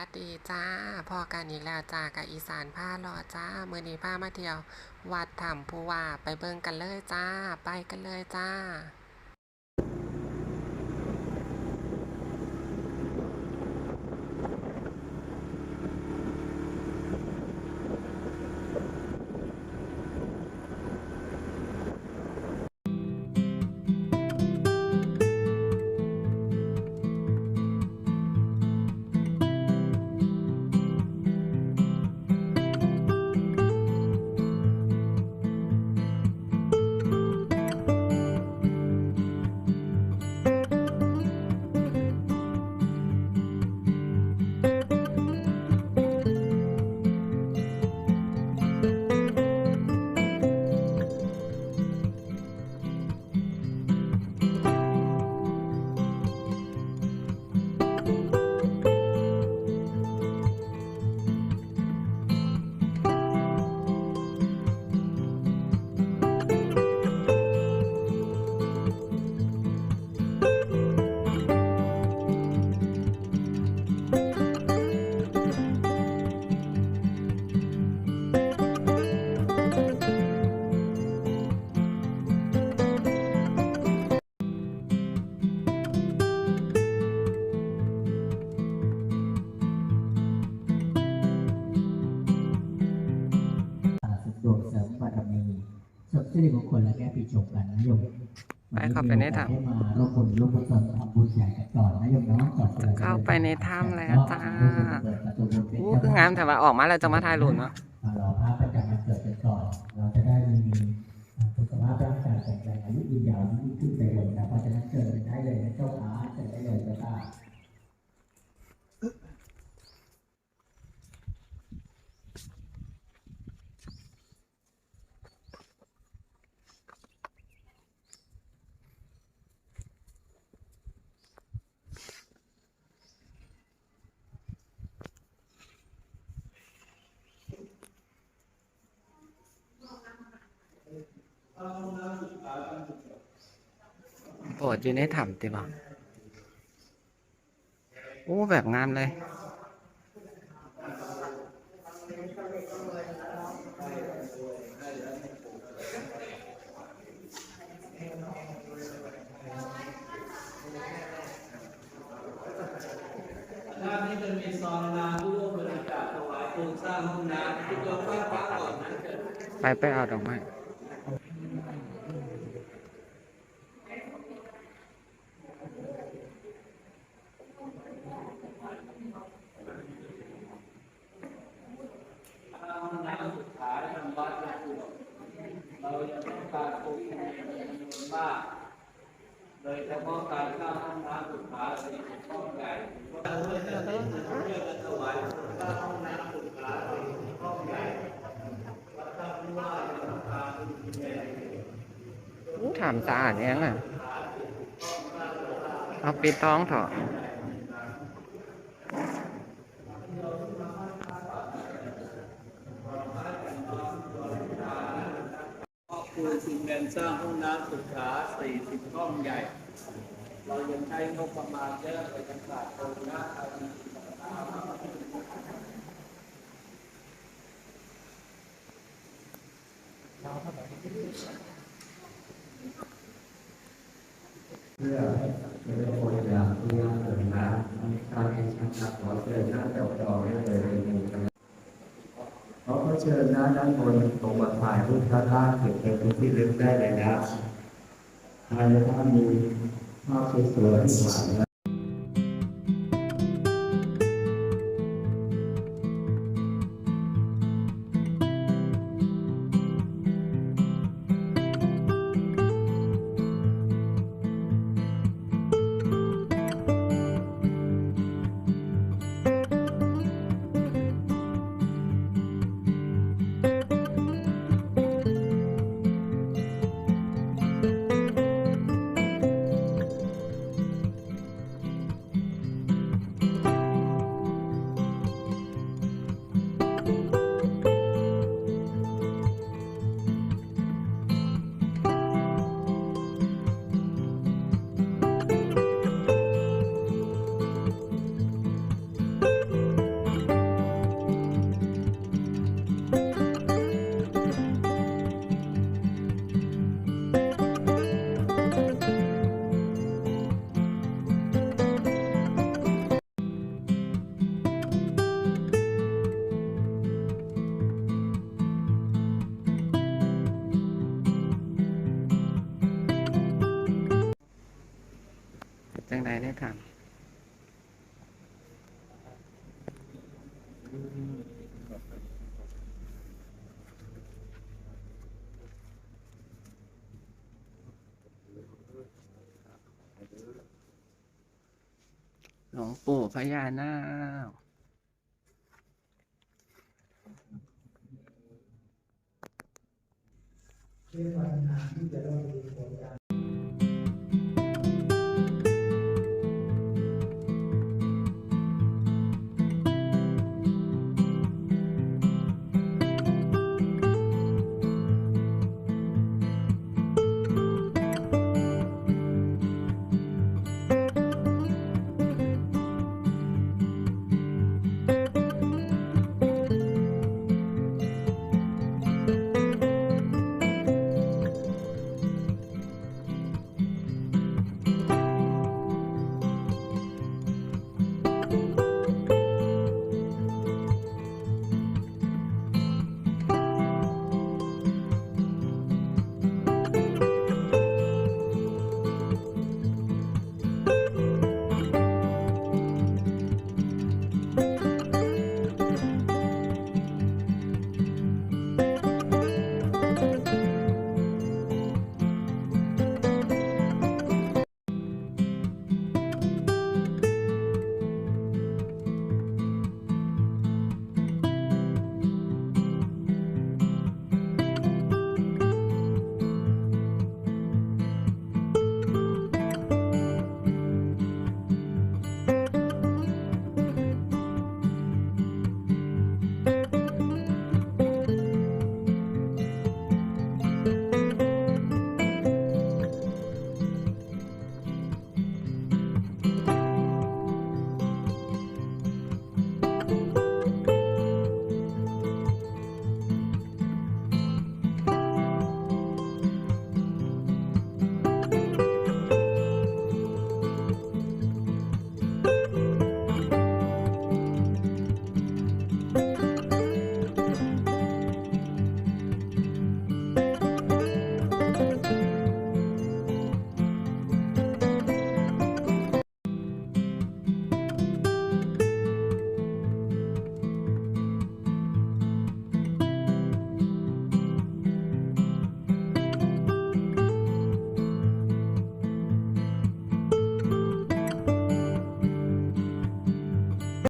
สวัสดีจ้าพอกันอีกแล้วจ้ากับอีสานผ้ารอจ้ามือนี้ผ้ามาเที่ยว วัดถ้ำภูว่าไปเบิ่งกันเลยจ้า ไปกันเลยจ้า สริมสิริมงคลและแก้ปีชงกันนะโยมไปเข้าไปในถ้ำวันนี้มีโอกาสได้มาร่วมบุญร่วมกุศลทำบุญใหญ่กันก่อนนะโยมเนาะก่อนที่รจะเข้าไปในถ้ำแล้วจ้าเปิดประตูบุญเป็นอู้คืองามแต่ว่าออกมาแล้วจะมาถ่ายรูปเนาะมารอพระประจำวันเกิดกันก่อน เราจะได้มีอ่าสุขภาพร่างกายแข็งแรงอายุยืนยาวยิ่งขึ้นไปเลยนะเพราะฉะนั้นเชิญได้เลยนะเจ้าขาเชิญได้เลยเจ้า โบสถ์อยู่ในถ้ำติบ่โอ้ แบบงามเลยด้านนี้จะมีซองน้ำผู้ร่วมบริจาคถวายปูนสร้างห้องน้ำที่ตัวฟ้าฟ้าก่อนนั้นเกิดไปไปเอาดอกไม้ ห้องน้ำสุดท้ายทางวัดนะคุณ เรายังต้องการปูนในจำนวนมาก โดยเฉพาะการสร้างห้องน้ำสุดท้ายในห้องใหญ่เราจะได้เพื่อกันถวายสร้างห้องน้ำสุดท้ายในห้องใหญ่วัดท่าผู้ว่าจะทำการดูแลอู้ถ้ำสะอาดยังอะ เอาปิดท้องเถอะ ครอบครัวซีเมนสร้างห้องน้ำสุขา40 ห้องใหญ่ เรายังใช้งบประมาณเยอะไปทางศาสตร์โครงนะอาดีเพื่อเป็นคนอย่างที่ยากเกินนะการแข่งขันขอเชิญหน้าจอจอได้เลยขอเชิญหน้าด้านบนตรงมาถ่ายรูปพระธาตุเก็บเป็นที่ลึกได้เลยนะภายในถ้ำมีภาพสวยๆหวานนะ จังไดได้ค่ะหลวงปู่พญานาคเรียกว่านาที่จะรอดดี